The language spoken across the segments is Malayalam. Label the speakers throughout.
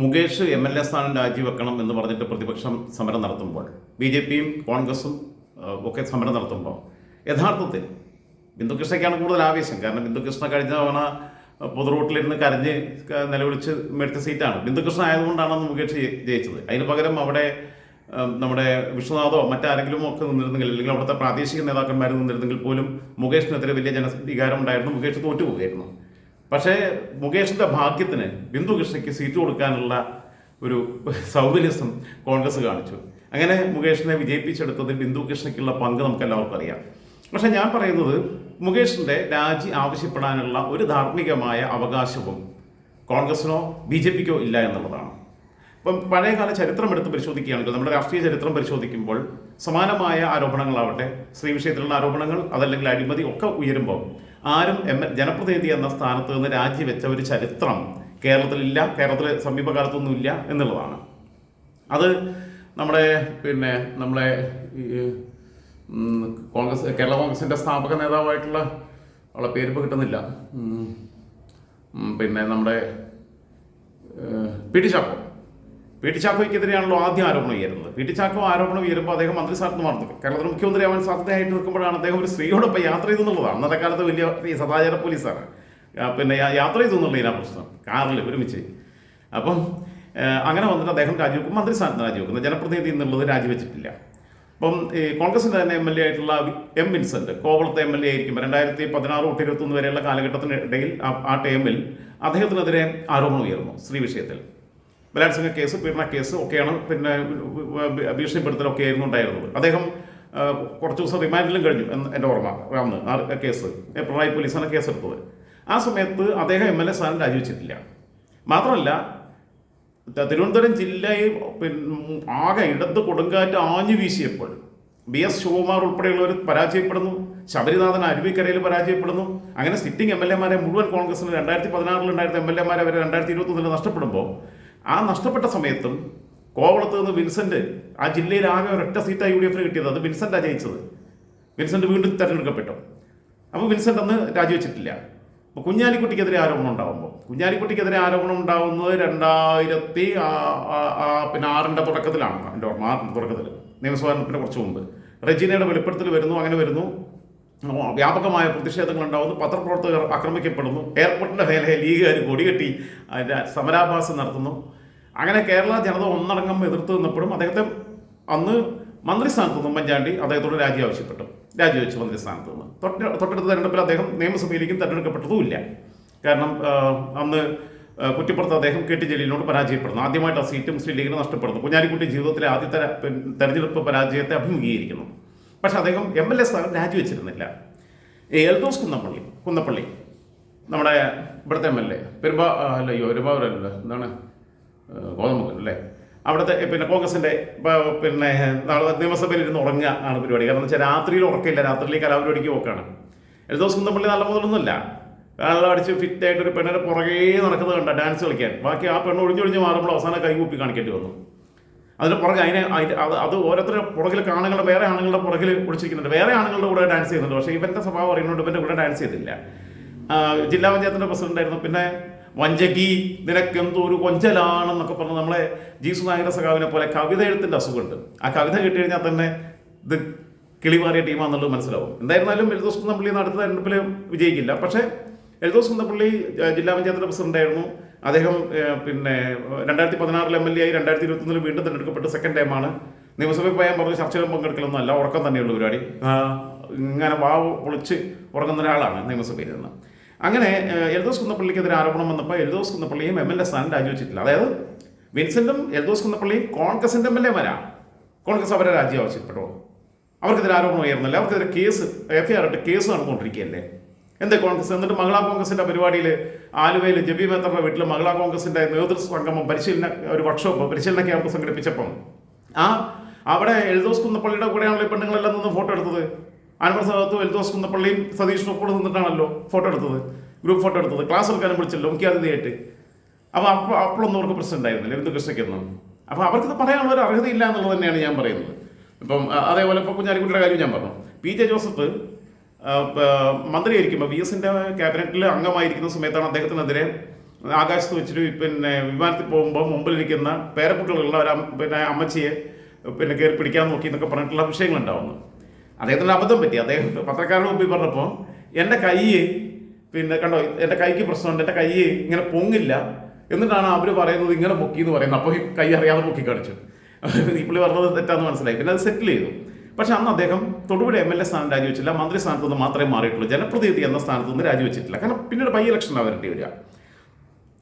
Speaker 1: മുകേഷ് എം എൽ എ സ്ഥാനം രാജിവെക്കണം എന്ന് പറഞ്ഞിട്ട് പ്രതിപക്ഷം സമരം നടത്തുമ്പോൾ ബി ജെ പിയും കോൺഗ്രസും ഒക്കെ സമരം നടത്തുമ്പോൾ യഥാർത്ഥത്തിൽ ബിന്ദുകൃഷ്ണയ്ക്കാണ് കൂടുതൽ ആവേശം. കാരണം ബിന്ദുകൃഷ്ണ കഴിഞ്ഞ തവണ പൊതുറോട്ടിലിരുന്ന് കരഞ്ഞ് നിലവിളിച്ച് മേടിച്ച സീറ്റാണ്. ബിന്ദുകൃഷ്ണ ആയതുകൊണ്ടാണ് മുകേഷ് ജയിച്ചത്. അതിന് പകരം അവിടെ നമ്മുടെ വിശ്വനാഥോ മറ്റാരെങ്കിലും ഒക്കെ നിന്നിരുന്നെങ്കിൽ അല്ലെങ്കിൽ അവിടുത്തെ പ്രാദേശിക നേതാക്കന്മാർ നിന്നിരുന്നെങ്കിൽ പോലും മുകേഷിനെതിരെ വലിയ ജനവികാരം ഉണ്ടായിരുന്നു മുകേഷ് തോറ്റുപോകുകയായിരുന്നു പക്ഷേ മുകേഷിന്റെ ഭാഗ്യത്തിന് ബിന്ദു കൃഷ്ണയ്ക്ക് സീറ്റ് കൊടുക്കാനുള്ള ഒരു സൗകര്യസം കോൺഗ്രസ് കാണിച്ചു. അങ്ങനെ മുകേഷിനെ വിജയിപ്പിച്ചെടുത്തതിൽ ബിന്ദു കൃഷ്ണയ്ക്കുള്ള പങ്ക് നമുക്ക് എല്ലാവർക്കും അറിയാം. പക്ഷെ ഞാൻ പറയുന്നത് മുകേഷിന്റെ രാജി ആവശ്യപ്പെടാനുള്ള ഒരു ധാർമ്മികമായ അവകാശവും കോൺഗ്രസിനോ ബി ജെ പിക്കോ ഇല്ല എന്നുള്ളതാണ്. ഇപ്പം പഴയകാല ചരിത്രം എടുത്ത് പരിശോധിക്കുകയാണെങ്കിൽ നമ്മുടെ രാഷ്ട്രീയ ചരിത്രം പരിശോധിക്കുമ്പോൾ സമാനമായ ആരോപണങ്ങളാവട്ടെ സ്ത്രീ വിഷയത്തിലുള്ള ആരോപണങ്ങൾ അതല്ലെങ്കിൽ അഴിമതി ഒക്കെ ഉയരുമ്പോൾ ആരും എം ജനപ്രതിനിധി എന്ന സ്ഥാനത്ത് നിന്ന് രാജിവെച്ച ഒരു ചരിത്രം കേരളത്തിലില്ല കേരളത്തിൽ സമീപകാലത്തൊന്നും ഇല്ല എന്നുള്ളതാണ്. അത് നമ്മുടെ പിന്നെ നമ്മളെ കോൺഗ്രസ് കേരള കോൺഗ്രസിന്റെ സ്ഥാപക നേതാവായിട്ടുള്ള അവളെ പേര് ഇപ്പോൾ കിട്ടുന്നില്ല. പിന്നെ നമ്മുടെ P T Chacko P T ചാക്കോയ്ക്കെതിരെയാണല്ലോ ആദ്യം ആരോപണം ഉയരുന്നത്. പി ടി ചാക്കോ ആരോപണം ഉയരുമ്പോൾ അദ്ദേഹം മന്ത്രി സ്ഥാനത്ത് മാറുന്നു മുഖ്യമന്ത്രി മുഖ്യമന്ത്രിയാവാൻ സാധ്യതയായിട്ട് നിൽക്കുമ്പോഴാണ് അദ്ദേഹം ഒരു സ്ത്രീയോടൊപ്പം യാത്ര ചെയ്തെന്നുള്ളതാണ് അന്നത്തെ കാലത്ത് വലിയ ഈ സദാചാര പോലീസാണ്. പിന്നെ യാത്ര ചെയ്തു എന്നുള്ള ഇതിനാ പ്രശ്നം. കാറിൽ ഒരുമിച്ച്. അപ്പം അങ്ങനെ വന്നിട്ട് അദ്ദേഹം രാജിവെക്കും. മന്ത്രി സ്ഥാനത്ത് രാജിവെക്കുന്നത് ജനപ്രതിനിധി എന്നുള്ളത് രാജിവെച്ചിട്ടില്ല. അപ്പം ഈ കോൺഗ്രസിന്റെ തന്നെ എം എൽ എ ആയിട്ടുള്ള എം വിൻസെന്റ് കോവളത്തെ എം എൽ എ ആയിരിക്കും. രണ്ടായിരത്തി പതിനാറ് തൊട്ട് ഇരുപത്തൊന്ന് വരെയുള്ള കാലഘട്ടത്തിനിടയിൽ ആ ടൈമിൽ അദ്ദേഹത്തിനെതിരെ ആരോപണം ഉയർന്നു. സ്ത്രീ വിഷയത്തിൽ. ബലാത്സംഗ കേസ് പീഡന കേസ് ഒക്കെയാണ് പിന്നെ ഭീഷണിപ്പെടുത്തലൊക്കെ ആയിരുന്നു ഉണ്ടായിരുന്നത്. അദ്ദേഹം കുറച്ച് ദിവസം റിമാൻഡിലും കഴിഞ്ഞു എന്റെ ഓർമ്മ അന്ന് ആ കേസ്. പിണറായി പോലീസാണ് കേസെടുത്തത്. ആ സമയത്ത് അദ്ദേഹം എം എൽ എ സ്ഥാനം രാജിവെച്ചിട്ടില്ല. മാത്രമല്ല തിരുവനന്തപുരം ജില്ലയിൽ പിന്നെ ആകെ ഇടത്ത് കൊടുങ്കാറ്റ് ആഞ്ഞു വീശിയപ്പോൾ ബി എസ് ശിവകുമാർ ഉൾപ്പെടെയുള്ളവർ പരാജയപ്പെടുന്നു ശബരിനാഥൻ അരുവിക്കരയിൽ പരാജയപ്പെടുന്നു. അങ്ങനെ സിറ്റിംഗ് എം എൽ എമാരെ മുഴുവൻ കോൺഗ്രസിന് രണ്ടായിരത്തി പതിനാറിൽ ഉണ്ടായിരുന്ന എം എൽ എമാരെ വരെ രണ്ടായിരത്തി ഇരുപത്തൊന്നിൽ നഷ്ടപ്പെടുമ്പോൾ ആ നഷ്ടപ്പെട്ട സമയത്തും കോവളത്ത് നിന്ന് വിൻസെന്റ് ആ ജില്ലയിൽ ആകെ ഒരൊറ്റ സീറ്റാണ് യു ഡി എഫിന് കിട്ടിയത്. അത് വിൻസെന്റ് ജയിച്ചത്. വിൻസെന്റ് വീണ്ടും തെരഞ്ഞെടുക്കപ്പെട്ടു. അപ്പോൾ വിൻസെന്റ് അന്ന് രാജിവെച്ചിട്ടില്ല. അപ്പോൾ കുഞ്ഞാലിക്കുട്ടിക്കെതിരെ ആരോപണം ഉണ്ടാകുമ്പോൾ കുഞ്ഞാലിക്കുട്ടിക്കെതിരെ ആരോപണം ഉണ്ടാകുന്നത് രണ്ടായിരത്തി പിന്നെ ആറിന്റെ തുടക്കത്തിലാണ്. എന്റെ ഓർമ്മ ആറിന്റെ തുടക്കത്തിൽ നിയമസഭാ തെരഞ്ഞെടുപ്പിന് കുറച്ച് മുമ്പ്. റെജിനയുടെ വെളിപ്പെടുത്തൽ വരുന്നു അങ്ങനെ വരുന്നു. വ്യാപകമായ പ്രതിഷേധങ്ങൾ ഉണ്ടാകുന്നു പത്രപ്രവർത്തകർ ആക്രമിക്കപ്പെടുന്നു. എയർപോർട്ടിന്റെ മേലെ ലീഗുകാർ കൊടികെട്ടി അതിന്റെ സമരാഭാസം നടത്തുന്നു. അങ്ങനെ കേരള ജനത ഒന്നടങ്കം എതിർത്ത് നിന്നപ്പോഴും അദ്ദേഹത്തെ അന്ന് മന്ത്രിസ്ഥാനത്ത് നിന്ന് ഉമ്മൻചാണ്ടി അദ്ദേഹത്തോട് രാജി ആവശ്യപ്പെട്ടു. രാജിവെച്ചു മന്ത്രിസ്ഥാനത്ത് നിന്ന്. തൊട്ട് തൊട്ടടുത്ത തെരഞ്ഞെടുപ്പിൽ അദ്ദേഹം നിയമസഭയിലേക്കും തെരഞ്ഞെടുക്കപ്പെട്ടതുമില്ല കാരണം അന്ന് കുറ്റിപ്പുറത്ത് അദ്ദേഹം കെ ടി ജലീലിനോട് പരാജയപ്പെടുന്നു. ആദ്യമായിട്ട് ആ സീറ്റ് മുസ്ലിം ലീഗിന് നഷ്ടപ്പെടുന്നു. കുഞ്ഞാലിക്കുട്ടി ജീവിതത്തിലെ ആദ്യത്തെ തെരഞ്ഞെടുപ്പ് പരാജയത്തെ അഭിമുഖീകരിക്കുന്നു. പക്ഷെ അദ്ദേഹം എം എൽ എ സ്ഥാനം രാജിവെച്ചിരുന്നില്ല എൽദോസ് കുന്നപ്പള്ളി കുന്നപ്പള്ളി നമ്മുടെ ഇവിടുത്തെ എം എൽ എ. പെരുമ്പാ അല്ല അയ്യോ എന്താണ്? ഗോതമ്പ് അല്ലേ അവിടുത്തെ പിന്നെ കോൺഗ്രസിന്റെ പിന്നെ നാളെ നിയമസഭയിൽ ഇരുന്ന് ഉറങ്ങുക ആണ് പരിപാടി. കാരണം വെച്ചാൽ രാത്രിയിൽ ഉറക്കമില്ല. രാത്രിയിൽ കലാപരിപാടിക്ക് പോക്കാണ്. എൽദോസ് കുന്നപ്പള്ളി നല്ല മുതലൊന്നുമില്ല. വെള്ളം അടിച്ച് ഫിറ്റ് ആയിട്ട് ഒരു പെണ്ണിനെ പുറകേ നടക്കുന്നത് കണ്ട ഡാൻസ് കളിക്കാൻ. ബാക്കി ആ പെണ്ണ് ഒഴിഞ്ഞൊഴിഞ്ഞ് മാറുമ്പോൾ അവസാനം കൈകൂപ്പി കാണിക്കേണ്ടി വന്നു. അതിന് പുറകെ അതിനെ അത് അത് ഓരോരുത്തരുടെ പുറകിൽ കാണുകളുടെ വേറെ ആണുങ്ങളുടെ പുറകിൽ ഒളിച്ചിരിക്കുന്നുണ്ട്. വേറെ ആണുങ്ങളുടെ കൂടെ ഡാൻസ് ചെയ്യുന്നുണ്ട്. പക്ഷേ ഇവന്റെ സ്വഭാവം അറിയുന്നുണ്ട് ഇവന്റെ കൂടെ ഡാൻസ് ചെയ്തില്ല. ജില്ലാ പഞ്ചായത്തിന്റെ പ്രസിഡന്റ് ആയിരുന്നു പിന്നെ വഞ്ചകി നിനക്കെന്തോ ഒരു കൊഞ്ചലാണെന്നൊക്കെ പറഞ്ഞ് നമ്മളെ ജീസു സുനായക സഖാവിനെ പോലെ കവിത എഴുത്തിന്റെ അസുഖമുണ്ട്. ആ കവിത കിട്ടി കഴിഞ്ഞാൽ തന്നെ ഇത് കിളിമാറിയ ടീമാണെന്നുള്ളത് മനസ്സിലാവും. എന്തായിരുന്നാലും എൽദോസ് കുന്നപ്പള്ളി നടത്തുന്ന തെരഞ്ഞെടുപ്പിൽ വിജയിക്കില്ല. പക്ഷേ എൽദോസ് കുന്നപ്പള്ളി ജില്ലാ പഞ്ചായത്തിന്റെ പ്രസിഡന്റായിരുന്നു. അദ്ദേഹം പിന്നെ രണ്ടായിരത്തി പതിനാറിൽ എം എൽ എ ആയി രണ്ടായിരത്തി ഇരുപത്തൊന്നിൽ വീണ്ടും തെരഞ്ഞെടുക്കപ്പെട്ട സെക്കൻഡ് ടൈമാണ് നിയമസഭയിൽ പോയാൽ പറഞ്ഞ് ചർച്ചകളും പങ്കെടുക്കലൊന്നും അല്ല ഉറക്കം തന്നെയുള്ള പരിപാടി. ഇങ്ങനെ വാവ് പൊളിച്ച് ഉറങ്ങുന്ന ഒരാളാണ് നിയമസഭയിൽ നിന്ന്. അങ്ങനെ എൽദോസ് കുന്നപ്പള്ളിക്കെതിരെ ആരോപണം വന്നപ്പോൾ എൽദോസ് കുന്നപ്പള്ളിയും എം എൽ എ സ്ഥാനം രാജിവെച്ചിട്ടില്ല. അതായത് വിൻസെന്റും എൽദോസ് കുന്നപ്പള്ളിയും കോൺഗ്രസിന്റെ എം എൽ എമാരാ കോൺഗ്രസ് അവരെ രാജി ആവശ്യപ്പെട്ടോ? അവർക്കെതിരെ ആരോപണം ഉയർന്നില്ല? അവർക്കെതിരെ കേസ് എഫ് ഐ ആർ ഇട്ട് കേസ് നടന്നുകൊണ്ടിരിക്കുകയല്ലേ? എന്താ കോൺഗ്രസ്? എന്നിട്ട് മഹിളാ കോൺഗ്രസിന്റെ പരിപാടിയിൽ ആലുവയിൽ ജബി മേത്തറുടെ വീട്ടിൽ മഹിളാ കോൺഗ്രസിന്റെ നേതൃത്വ സംഗമം പരിശീലന ഒരു വർക്ക്ഷോപ്പ് പരിശീലന ക്യാമ്പ് സംഘടിപ്പിച്ചപ്പം ആ അവിടെ എൽദോസ് കുന്നപ്പള്ളിയുടെ കൂടെയാണല്ലോ പെണ്ണുങ്ങളെല്ലാം നിന്ന് ഫോട്ടോ എടുത്തത്. അൻവർ സഹത്തും എൽദോസ് കുന്നപ്പള്ളിയും സതീഷും കൂടെ നിന്നിട്ടാണല്ലോ ഫോട്ടോ എടുത്തത്. ഗ്രൂപ്പ് ഫോട്ടോ എടുത്തത്. ക്ലാസ് എടുക്കാനും വിളിച്ചല്ലോ മുഖ്യാതിഥിയായിട്ട്. അപ്പോൾ അപ്പോൾ അപ്പോഴൊന്നും അവർക്ക് പ്രശ്നം ഉണ്ടായിരുന്നില്ല. എന്ത് കൃഷ്ണയ്ക്കൊന്നും. അപ്പോൾ അവർക്കിത് പറയാനുള്ള ഒരു അർഹതയില്ല എന്നുള്ളത് തന്നെയാണ് ഞാൻ പറയുന്നത്. ഇപ്പം അതേപോലെ ഇപ്പോൾ കുഞ്ഞാലിക്കുട്ടിയുടെ കാര്യം ഞാൻ പറഞ്ഞു. പി. ജെ. ജോസഫ് മന്ത്രിയായിരിക്കുമ്പോൾ വി എസിന്റെ ക്യാബിനറ്റിൽ അംഗമായിരിക്കുന്ന സമയത്താണ് അദ്ദേഹത്തിനെതിരെ ആകാശത്ത് വെച്ചിട്ട് പിന്നെ വിമാനത്തിൽ പോകുമ്പോൾ മുമ്പിലിരിക്കുന്ന പേരക്കുട്ടികളുള്ള ഒരു പിന്നെ അമ്മച്ചിയെ പിന്നെ കയറി പിടിക്കാൻ നോക്കി എന്നൊക്കെ പറഞ്ഞിട്ടുള്ള വിഷയങ്ങളുണ്ടാവുന്നു അദ്ദേഹത്തിന് അബദ്ധം പറ്റി. അദ്ദേഹം പത്രക്കാരുടെ മുമ്പിൽ പറഞ്ഞപ്പോൾ എന്റെ കൈ പിന്നെ കണ്ടോ എന്റെ കൈക്ക് പ്രശ്നമുണ്ട് എന്റെ കൈ ഇങ്ങനെ പൊങ്ങില്ല എന്നിട്ടാണ് അവർ പറയുന്നത് ഇങ്ങനെ പൊക്കി എന്ന് പറയുന്നത് അപ്പോൾ കൈ അറിയാതെ പൊക്കി കാണിച്ചു. ഈ പുള്ളി പറഞ്ഞത് തെറ്റാന്ന് മനസ്സിലായി. പിന്നെ അത് സെറ്റിൽ ചെയ്തു. പക്ഷെ അന്ന് അദ്ദേഹം തൊടുപുഴ എം എൽ എ സ്ഥാനം രാജിവെച്ചില്ല. മന്ത്രി സ്ഥാനത്ത് നിന്ന് മാത്രമേ മാറിയിട്ടുള്ളൂ. ജനപ്രതിനിധി എന്ന സ്ഥാനത്ത് നിന്ന് രാജിവെച്ചിട്ടില്ല. കാരണം പിന്നീട് ബൈ ഇലക്ഷനാണ് വരേണ്ടി വരിക.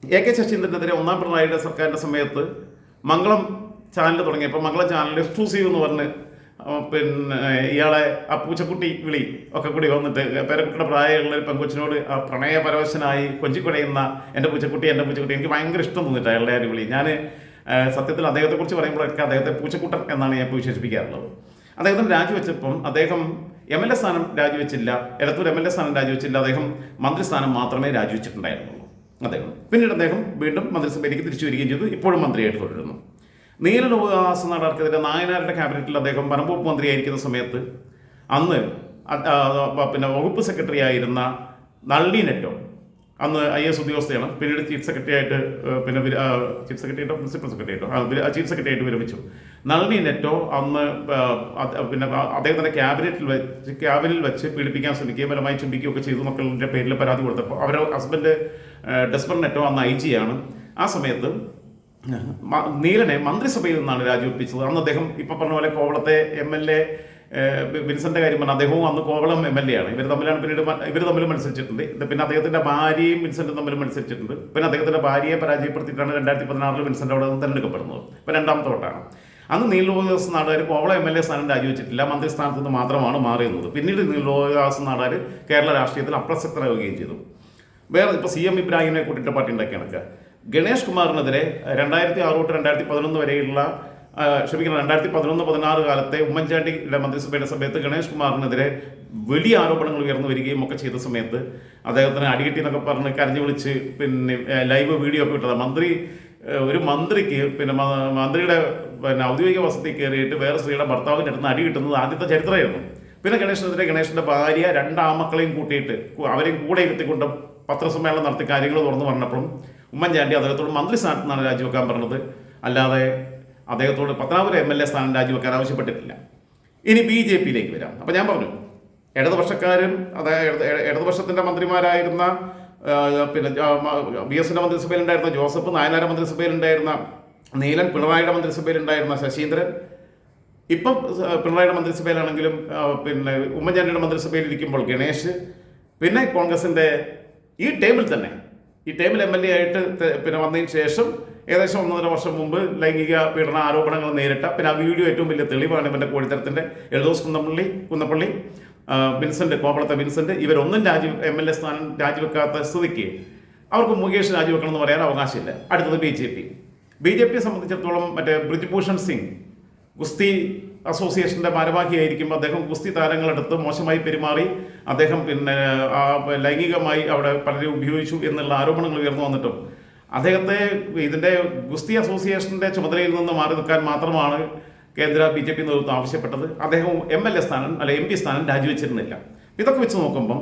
Speaker 1: എ കെ ശശീന്ദ്രനെതിരെ ഒന്നാം പിണറായിയുടെ സർക്കാരിന്റെ സമയത്ത് മംഗളം ചാനൽ തുടങ്ങിയപ്പോൾ മംഗളം ചാനൽ എക്സ്ക്ലൂസീവ് എന്ന് പറഞ്ഞ് പിന്നെ ഇയാളെ ആ പൂച്ചക്കുട്ടി വിളി ഒക്കെ കൂടി വന്നിട്ട് പേരക്കുട്ടിയുടെ പ്രായമുള്ള ഒരു പെൺകൊച്ചിനോട് ആ പ്രണയപരവശനായി കൊഞ്ചിക്കുടയുന്ന എന്റെ പൂച്ചക്കുട്ടി എന്റെ പൂച്ചക്കുട്ടി എനിക്ക് ഭയങ്കര ഇഷ്ടം തോന്നിട്ട് അയാളുടെ ആ ഒരു വിളി. ഞാൻ സത്യത്തിൽ അദ്ദേഹത്തെക്കുറിച്ച് പറയുമ്പോഴൊക്കെ അദ്ദേഹത്തെ പൂച്ചക്കുട്ടൻ എന്നാണ് ഞാൻ വിശേഷിപ്പിക്കാറുള്ളത്. അദ്ദേഹത്തിന് രാജിവെച്ചപ്പം അദ്ദേഹം എം എൽ എ സ്ഥാനം രാജിവെച്ചില്ല എടത്തൂർ എം എൽ എ സ്ഥാനം രാജിവെച്ചില്ല അദ്ദേഹം മന്ത്രിസ്ഥാനം മാത്രമേ രാജിവെച്ചിട്ടുണ്ടായിരുന്നുള്ളൂ. അദ്ദേഹം. പിന്നീട് അദ്ദേഹം വീണ്ടും മന്ത്രിസഭയിലേക്ക് തിരിച്ചു വരികയും ചെയ്തു ഇപ്പോഴും മന്ത്രിയായിട്ട് തുടരുന്നു. നീലലോകദാസ് നാടാർക്കെതിരെ നായനാരുടെ ക്യാബിനറ്റിൽ അദ്ദേഹം വനംവകുപ്പ് മന്ത്രിയായിരിക്കുന്ന സമയത്ത് അന്ന് പിന്നെ വകുപ്പ് സെക്രട്ടറി ആയിരുന്ന നള്ളി നെറ്റോ അന്ന് ഐ എസ് ഉദ്യോഗസ്ഥയാണ്. പിന്നീട് ചീഫ് സെക്രട്ടറി ആയിട്ട് പിന്നെ ചീഫ് സെക്രട്ടറി ആയിട്ടോ പ്രിൻസിപ്പൽ സെക്രട്ടറി ആയിട്ടോ ചീഫ് സെക്രട്ടറി ആയിട്ട് വിരമിച്ചു. നളിനി നെറ്റോ അന്ന് പിന്നെ അദ്ദേഹത്തിന്റെ ക്യാബിനറ്റിൽ വെച്ച് ക്യാബിനിൽ വെച്ച് പീഡിപ്പിക്കാൻ ശ്രമിക്കുകയും ബലമായി ചുംബിക്കുകയും ഒക്കെ ചെയ്തു മക്കളുടെ പേരിൽ പരാതി കൊടുത്തപ്പോൾ അവരുടെ ഹസ്ബൻഡ് ഡെസ്പർ നെറ്റോ അന്ന് ഐ ആണ്. ആ സമയത്ത് നീലനെ മന്ത്രിസഭയിൽ നിന്നാണ് രാജിവെപ്പിച്ചത് അന്ന് അദ്ദേഹം ഇപ്പൊ പറഞ്ഞ പോലെ കോവളത്തെ എം എൽ എ വിൻസന്റെ കാര്യം പറഞ്ഞ അദ്ദേഹവും അന്ന് കോവളം എം എൽ എ ആണ്. ഇവർ തമ്മിലാണ് പിന്നീട് ഇവർ തമ്മിൽ മത്സരിച്ചിട്ടുണ്ട്. പിന്നെ അദ്ദേഹത്തിന്റെ ഭാര്യയും വിൻസെന്റും തമ്മിൽ മത്സരിച്ചിട്ടുണ്ട്. പിന്നെ അദ്ദേഹത്തിന്റെ ഭാര്യയെ പരാജയപ്പെടുത്തിയിട്ടാണ് രണ്ടായിരത്തി പതിനാറിൽ വിൻസെന്റ് അവിടെ നിന്ന് തെരഞ്ഞെടുക്കപ്പെടുന്നത്. ഇപ്പൊ രണ്ടാമത്തെ വോട്ടാണ് അന്ന് നീലോദാസ് Nadar Kovalam M L A സ്ഥാനം രാജിവെച്ചിട്ടില്ല മന്ത്രിസ്ഥാനത്ത് നിന്ന് മാത്രമാണ് മാറിയുന്നത് പിന്നീട് നീലോദാസ് നാടാർ കേരള രാഷ്ട്രീയത്തിൽ അപ്രസക്തരാകുകയും ചെയ്തു. വേറെ ഇപ്പോൾ സി എം ഇബ്രാഹിമിനെ കൂട്ടിയിട്ട് പാർട്ടി ഉണ്ടാക്കിയാണ്. ഗണേഷ് കുമാറിനെതിരെ രണ്ടായിരത്തി ആറ് തൊട്ട് രണ്ടായിരത്തി പതിനൊന്ന് വരെയുള്ള ക്ഷമിക്കണം രണ്ടായിരത്തി പതിനൊന്ന് പതിനാറ് കാലത്തെ ഉമ്മൻചാണ്ടിയുടെ മന്ത്രിസഭയുടെ സമയത്ത് ഗണേഷ് കുമാറിനെതിരെ വലിയ ആരോപണങ്ങൾ ഉയർന്നു വരികയും ഒക്കെ ചെയ്ത സമയത്ത് അദ്ദേഹത്തിന് അടികെട്ടി എന്നൊക്കെ പറഞ്ഞ് കരഞ്ഞു വിളിച്ച് പിന്നെ ലൈവ് വീഡിയോ ഒക്കെ ഇട്ടത്. മന്ത്രി ഒരു മന്ത്രിക്ക് പിന്നെ മന്ത്രിയുടെ പിന്നെ ഔദ്യോഗിക വസതി കയറിയിട്ട് വേറെ സ്ത്രീയുടെ ഭർത്താവിന്റെ അടുത്ത് അടി കിട്ടുന്നത് ആദ്യത്തെ ചരിത്രമായിരുന്നു. പിന്നെ ഗണേശനെതിരെ ഗണേശന്റെ ഭാര്യ രണ്ടാമക്കളെയും കൂട്ടിയിട്ട് അവരെയും കൂടെ ഇരുത്തിക്കൊണ്ട് പത്രസമ്മേളനം നടത്തി കാര്യങ്ങൾ തുറന്നു പറഞ്ഞപ്പോഴും ഉമ്മൻചാണ്ടി അദ്ദേഹത്തോട് മന്ത്രി സ്ഥാനത്ത് നിന്നാണ് രാജിവെക്കാൻ പറഞ്ഞത്. അല്ലാതെ അദ്ദേഹത്തോട് പത്തനാപുരം എം എൽ എ സ്ഥാനം രാജിവെക്കാൻ ആവശ്യപ്പെട്ടിട്ടില്ല. ഇനി ബി ജെ പിയിലേക്ക് വരാം. അപ്പം ഞാൻ പറഞ്ഞു ഇടതുപക്ഷക്കാരും അതായത് ഇടതുപക്ഷത്തിന്റെ മന്ത്രിമാരായിരുന്ന പിന്നെ ബി എസിന്റെ മന്ത്രിസഭയിലുണ്ടായിരുന്ന ജോസഫ് നായനാര മന്ത്രിസഭയിലുണ്ടായിരുന്ന നീലൻ പിണറായിയുടെ മന്ത്രിസഭയിലുണ്ടായിരുന്ന ശശീന്ദ്രൻ ഇപ്പം പിണറായിയുടെ മന്ത്രിസഭയിലാണെങ്കിലും പിന്നെ ഉമ്മൻചാണ്ടിയുടെ മന്ത്രിസഭയിൽ ഇരിക്കുമ്പോൾ ഗണേഷ് പിന്നെ കോൺഗ്രസിന്റെ ഈ ടേബിൾ തന്നെ ഈ ടൈമിൽ എം എൽ എ ആയിട്ട് പിന്നെ വന്നതിന് ശേഷം ഏകദേശം ഒന്നര വർഷം മുമ്പ് ലൈംഗിക പീഡന ആരോപണങ്ങൾ നേരിട്ട പിന്നെ ആ വീഡിയോ ഏറ്റവും വലിയ തെളിവാണ് ഇവന്റെ കോഴിത്തരത്തിന്റെ എഴുതോസ് കുന്നപ്പള്ളി കുന്നപ്പള്ളി വിൻസെന്റ് കോവളത്തെ വിൻസെന്റ് ഇവരൊന്നും രാജി എം എൽ എ സ്ഥാനം രാജിവെക്കാത്ത സ്ഥിതിക്ക് അവർക്ക് മുകേഷ് രാജിവെക്കണം എന്ന് പറയാൻ അവകാശമില്ല. അടുത്തത് B J P. B J പിയെ സംബന്ധിച്ചിടത്തോളം മറ്റേ ബ്രിജ്ഭൂഷൺ സിംഗ് ഗുസ്തി അസോസിയേഷന്റെ ഭാരവാഹിയായിരിക്കുമ്പോൾ അദ്ദേഹം ഗുസ്തി താരങ്ങളെടുത്ത് മോശമായി പെരുമാറി. അദ്ദേഹം പിന്നെ ലൈംഗികമായി അവിടെ പലരും ഉപയോഗിച്ചു എന്നുള്ള ആരോപണങ്ങൾ ഉയർന്നു വന്നിട്ടും. അദ്ദേഹത്തെ ഇതിന്റെ ഗുസ്തി അസോസിയേഷന്റെ ചുമതലയിൽ നിന്ന് മാറി നിൽക്കാൻ മാത്രമാണ് കേന്ദ്ര ബി ജെ പി നേതൃത്വം ആവശ്യപ്പെട്ടത്. അദ്ദേഹം എം എൽ എ സ്ഥാനം അല്ല എം പി സ്ഥാനം രാജിവെച്ചിരുന്നില്ല. ഇതൊക്കെ വെച്ച് നോക്കുമ്പം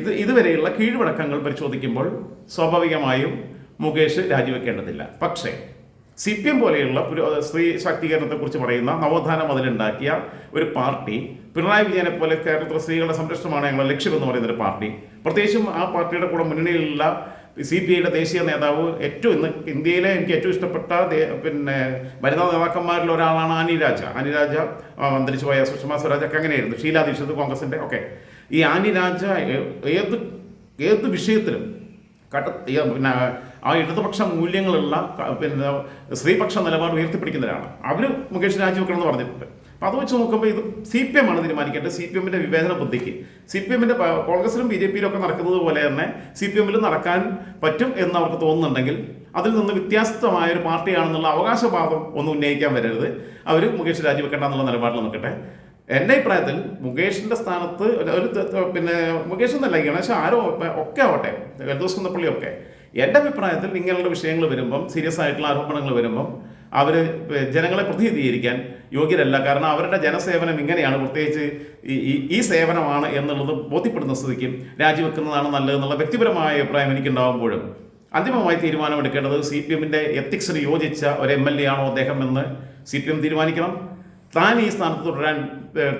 Speaker 1: ഇത് ഇതുവരെയുള്ള കീഴ്വഴക്കങ്ങൾ പരിശോധിക്കുമ്പോൾ സ്വാഭാവികമായും മുകേഷ് രാജിവെക്കേണ്ടതില്ല. പക്ഷേ സി പി എം പോലെയുള്ള പുരോ സ്ത്രീ ശാക്തീകരണത്തെക്കുറിച്ച് പറയുന്ന നവോത്ഥാന അതിലുണ്ടാക്കിയ ഒരു പാർട്ടി പിണറായി വിജയനെ പോലെ കേരളത്തിലെ സ്ത്രീകളുടെ സംരക്ഷണമാണ് ഞങ്ങളുടെ ലക്ഷ്യമെന്ന് പറയുന്ന ഒരു പാർട്ടി. പ്രത്യേകിച്ചും ആ പാർട്ടിയുടെ കൂടെ മുന്നണിയിലുള്ള സി പി ഐയുടെ ദേശീയ നേതാവ് ഏറ്റവും ഇന്ന് ഇന്ത്യയിലെ എനിക്ക് ഏറ്റവും ഇഷ്ടപ്പെട്ട പിന്നെ വനിതാ നേതാക്കന്മാരിൽ ഒരാളാണ് ആനി രാജ. ആനി രാജ ആ, അന്തരിച്ചു പോയ സുഷമ സ്വരാജ് ഒക്കെ അങ്ങനെയായിരുന്നു. ഷീലാ ദീക്ഷിത് കോൺഗ്രസിന്റെ ഒക്കെ. ഈ ആനി രാജ ഏ- ഏത് ഏത് വിഷയത്തിലും കട്ട പിന്നെ ആ ഇടതുപക്ഷ മൂല്യങ്ങളുള്ള പിന്നെ സ്ത്രീപക്ഷ നിലപാട് ഉയർത്തിപ്പിടിക്കുന്നവരാണ്. അവർ മുകേഷ് രാജിവെക്കണം എന്ന് പറഞ്ഞിട്ടുണ്ട്. അപ്പം അത് വെച്ച് നോക്കുമ്പോൾ ഇത് സി പി എം ആണ് തീരുമാനിക്കേണ്ടത് സി പി എമ്മിന്റെ വിവേചന ബുദ്ധിക്ക്. സി പി എമ്മിന്റെ കോൺഗ്രസിലും ബി ജെ പിയിലും ഒക്കെ നടക്കുന്നത് പോലെ തന്നെ സി പി എമ്മിൽ നടക്കാൻ പറ്റും എന്ന് അവർക്ക് തോന്നുന്നുണ്ടെങ്കിൽ അതിൽ നിന്ന് വ്യത്യസ്തമായ ഒരു പാർട്ടിയാണെന്നുള്ള അവകാശവാദം ഒന്നും ഉന്നയിക്കാൻ വരരുത്. അവർ മുകേഷ് രാജിവെക്കേണ്ട എന്നുള്ള നിലപാടിൽ നിൽക്കട്ടെ. എന്റെ അഭിപ്രായത്തിൽ മുകേഷിന്റെ സ്ഥാനത്ത് ഒരു- പിന്നെ മുകേഷ് എന്നല്ല ഗണേശ് ആരോ ഒക്കെ ആവട്ടെ ഒക്കെ എന്റെ അഭിപ്രായത്തിൽ ഇങ്ങനെയുള്ള വിഷയങ്ങൾ വരുമ്പം സീരിയസ് ആയിട്ടുള്ള ആരോപണങ്ങൾ വരുമ്പം അവർ ജനങ്ങളെ പ്രതിനിധീകരിക്കാൻ യോഗ്യരല്ല. കാരണം അവരുടെ ജനസേവനം ഇങ്ങനെയാണ്. പ്രത്യേകിച്ച് ഈ ഈ സേവനമാണ് എന്നുള്ളത് ബോധ്യപ്പെടുന്ന സ്ഥിതിക്ക് രാജിവെക്കുന്നതാണ് നല്ലതെന്നുള്ള വ്യക്തിപരമായ അഭിപ്രായം എനിക്കുണ്ടാകുമ്പോഴും അന്തിമമായി തീരുമാനമെടുക്കേണ്ടത് സി പി എമ്മിന്റെ എത്തിക്സിന് യോജിച്ച ഒരു എം എൽ എ ആണോ അദ്ദേഹം എന്ന് സി പി എം തീരുമാനിക്കണം. താൻ ഈ സ്ഥാനത്ത് തുടരാൻ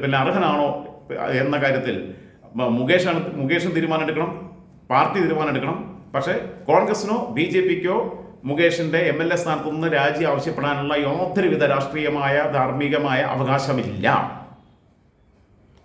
Speaker 1: പിന്നെ അർഹനാണോ എന്ന കാര്യത്തിൽ മുകേഷാണ് മുകേഷും തീരുമാനമെടുക്കണം. പാർട്ടി തീരുമാനമെടുക്കണം. പക്ഷേ കോൺഗ്രസിനോ ബി ജെ പിക്കോ മുകേഷിന്റെ എം എൽ എ സ്ഥാനത്തുനിന്ന് രാജി ആവശ്യപ്പെടാനുള്ള യാതൊരുവിധ രാഷ്ട്രീയമായ ധാർമ്മികമായ അവകാശമില്ല.